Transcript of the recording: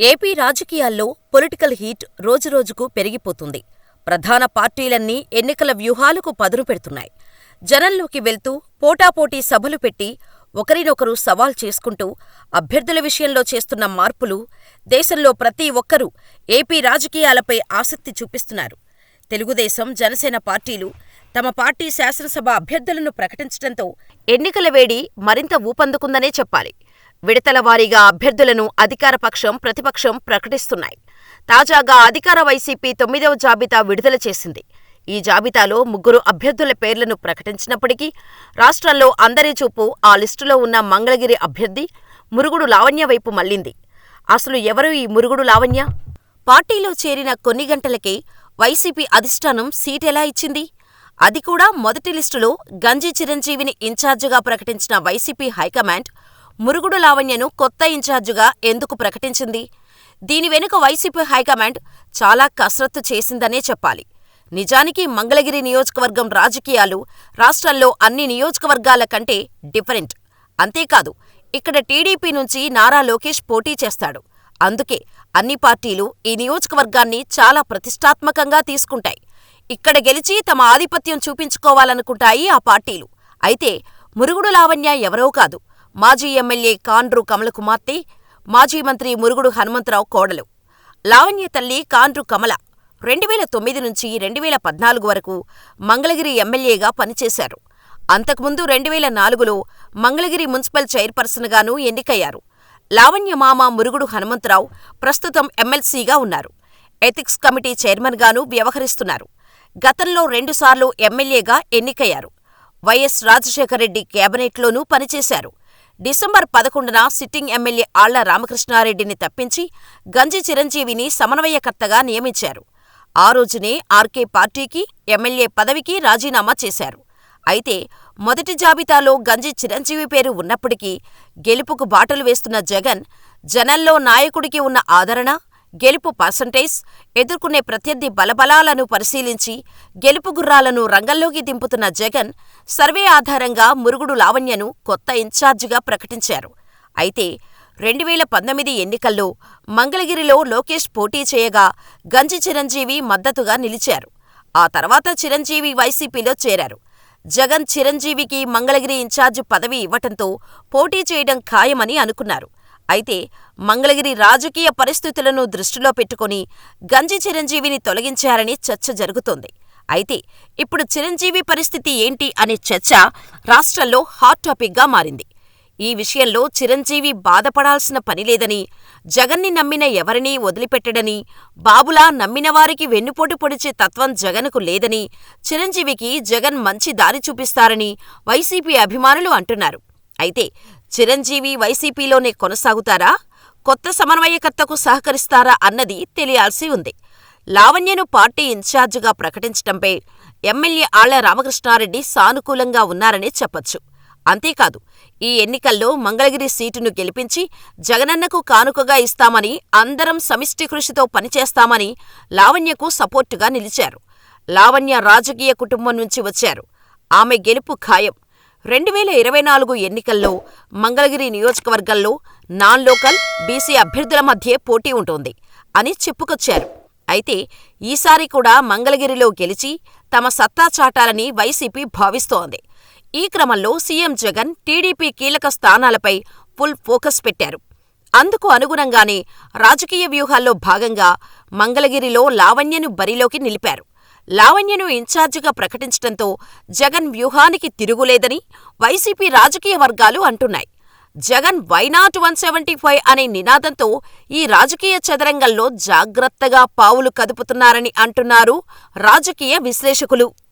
AP రాజకీయాల్లో political heat రోజురోజుకు పెరిగిపోతుంది. ప్రధాన పార్టీలన్నీ ఎన్నికల వ్యూహాలకు పదును పెడుతున్నాయి. జనంలోకి వెళ్తూ పోటాపోటీ సభలు పెట్టి ఒకరినొకరు సవాల్ చేసుకుంటూ అభ్యర్థుల విషయంలో చేస్తున్న మార్పులు దేశంలో ప్రతి ఒక్కరూ ఏపీ రాజకీయాలపై ఆసక్తి చూపిస్తున్నారు. తెలుగుదేశం, జనసేన పార్టీలు తమ పార్టీ శాసనసభ అభ్యర్థులను ప్రకటించటంతో ఎన్నికల వేడి మరింత ఊపందుకుందనే చెప్పాలి. విడతల వారీగా అభ్యర్థులను అధికారపక్షం ప్రతిపక్షం ప్రకటిస్తున్నాయి. తాజాగా అధికార వైసీపీ తొమ్మిదవ జాబితా విడుదల చేసింది. ఈ జాబితాలో ముగ్గురు అభ్యర్థుల పేర్లను ప్రకటించినప్పటికీ రాష్ట్రంలో అందరి చూపు ఆ లిస్టులో ఉన్న మంగళగిరి అభ్యర్థి మురుగుడు లావణ్య వైపు మళ్ళింది. అసలు ఎవరు ఈ మురుగుడు లావణ్య? పార్టీలో చేరిన కొన్ని గంటలకే వైసీపీ అధిష్టానం సీటెలా ఇచ్చింది? అది కూడా మొదటి లిస్టులో గంజి చిరంజీవిని ఇన్ఛార్జిగా ప్రకటించిన వైసీపీ హైకమాండ్ మురుగుడు లావణ్యను కొత్త ఇన్ఛార్జిగా ఎందుకు ప్రకటించింది? దీని వెనుక వైసీపీ హైకమాండ్ చాలా కసరత్తు చేసిందనే చెప్పాలి. నిజానికి మంగళగిరి నియోజకవర్గం రాజకీయాలు రాష్ట్రంలో అన్ని నియోజకవర్గాల కంటే డిఫరెంట్. అంతేకాదు ఇక్కడ టీడీపీ నుంచి నారా లోకేష్ పోటీ చేస్తాడు. అందుకే అన్ని పార్టీలు ఈ నియోజకవర్గాన్ని చాలా ప్రతిష్టాత్మకంగా తీసుకుంటాయి. ఇక్కడ గెలిచి తమ ఆధిపత్యం చూపించుకోవాలనుకుంటాయి ఆ పార్టీలు. అయితే మురుగుడు లావణ్య ఎవరో కాదు. మాజీ ఎమ్మెల్యే కాండ్రు కమల కుమార్తె, మాజీ మంత్రి మురుగుడు హనుమంతరావు కోడలు. లావణ్య తల్లి కాండ్రు కమల రెండువేల తొమ్మిది నుంచి రెండువేల పద్నాలుగు వరకు మంగళగిరి ఎమ్మెల్యేగా పనిచేశారు. అంతకుముందు రెండువేల నాలుగులో మంగళగిరి మున్సిపల్ చైర్పర్సన్గానూ ఎన్నికయ్యారు. లావణ్య మామ మురుగుడు హనుమంతరావు ప్రస్తుతం ఎమ్మెల్సీగా ఉన్నారు. ఎథిక్స్ కమిటీ చైర్మన్గానూ వ్యవహరిస్తున్నారు. గతంలో రెండుసార్లు ఎమ్మెల్యేగా ఎన్నికయ్యారు. వైఎస్ రాజశేఖరరెడ్డి కేబినెట్లోనూ పనిచేశారు. డిసెంబర్ పదకొండున సిట్టింగ్ ఎమ్మెల్యే ఆళ్ళ రామకృష్ణారెడ్డిని తప్పించి గంజి చిరంజీవిని సమన్వయకర్తగా నియమించారు. ఆ రోజునే ఆర్కే పార్టీకి, ఎమ్మెల్యే పదవికి రాజీనామా చేశారు. అయితే మొదటి జాబితాలో గంజి చిరంజీవి పేరు ఉన్నప్పటికీ గెలుపుకు బాటలు వేస్తున్న జగన్ జనంలో నాయకుడికి ఉన్న ఆదరణ, గెలుపు పర్సంటేజ్, ఎదుర్కొనే ప్రత్యర్థి బలబలాలను పరిశీలించి గెలుపు గుర్రాలను రంగంలోకి దింపుతున్న జగన్ సర్వే ఆధారంగా మురుగుడు లావణ్యను కొత్త ఇన్ఛార్జిగా ప్రకటించారు. అయితే రెండువేల పంతొమ్మిది ఎన్నికల్లో మంగళగిరిలో లోకేష్ పోటీ చేయగా గంజి చిరంజీవి మద్దతుగా నిలిచారు. ఆ తర్వాత చిరంజీవి వైసీపీలో చేరారు. జగన్ చిరంజీవికి మంగళగిరి ఇన్ఛార్జి పదవి ఇవ్వటంతో పోటీ చేయడం ఖాయమని అనుకున్నారు. అయితే మంగళగిరి రాజకీయ పరిస్థితులను దృష్టిలో పెట్టుకుని గంజి చిరంజీవిని తొలగించారని చర్చ జరుగుతోంది. అయితే ఇప్పుడు చిరంజీవి పరిస్థితి ఏంటి అనే చర్చ రాష్ట్రంలో హాట్ టాపిక్గా మారింది. ఈ విషయంలో చిరంజీవి బాధపడాల్సిన పనిలేదని, జగన్ని నమ్మిన ఎవరినీ వదిలిపెట్టడని, బాబులా నమ్మినవారికి వెన్నుపోటు పొడిచే తత్వం జగన్కు లేదని, చిరంజీవికి జగన్ మంచి దారి చూపిస్తారని వైసీపీ అభిమానులు అంటున్నారు. అయితే చిరంజీవి వైసీపీలోనే కొనసాగుతారా? కొత్త సమన్వయకర్తకు సహకరిస్తారా అన్నది తెలియాల్సి ఉంది. లావణ్యను పార్టీ ఇన్ఛార్జిగా ప్రకటించటంపై ఎమ్మెల్యే ఆళ్ళ రామకృష్ణారెడ్డి సానుకూలంగా ఉన్నారనే చెప్పొచ్చు. అంతేకాదు ఈ ఎన్నికల్లో మంగళగిరి సీటును గెలిపించి జగనన్నకు కానుకగా ఇస్తామని, అందరం సమిష్టి కృషితో పనిచేస్తామని లావణ్యకు సపోర్టుగా నిలిచారు. లావణ్య రాజకీయ కుటుంబం నుంచి వచ్చారు. ఆమె గెలుపు ఖాయం. రెండువేల ఇరవై నాలుగు ఎన్నికల్లో మంగళగిరి నియోజకవర్గంలో నాన్ లోకల్, బీసీ అభ్యర్థుల మధ్యే పోటీ ఉంటుంది అని చెప్పుకొచ్చారు. అయితే ఈసారి కూడా మంగళగిరిలో గెలిచి తమ సత్తా చాటాలని వైసీపీ భావిస్తోంది. ఈ క్రమంలో సీఎం జగన్ టీడీపీ కీలక స్థానాలపై ఫుల్ ఫోకస్ పెట్టారు. అందుకు అనుగుణంగానే రాజకీయ వ్యూహాల్లో భాగంగా మంగళగిరిలో లావణ్యను బరిలోకి నిలిపారు. లావణ్యను ఇన్ఛార్జిగా ప్రకటించటంతో జగన్ వ్యూహానికి తిరుగులేదని వైసీపీ రాజకీయ వర్గాలు అంటున్నాయి. Jagan why not one seventy five అనే నినాదంతో ఈ రాజకీయ చదరంగంలో జాగ్రత్తగా పావులు కదుపుతున్నారని అంటున్నారు రాజకీయ విశ్లేషకులు.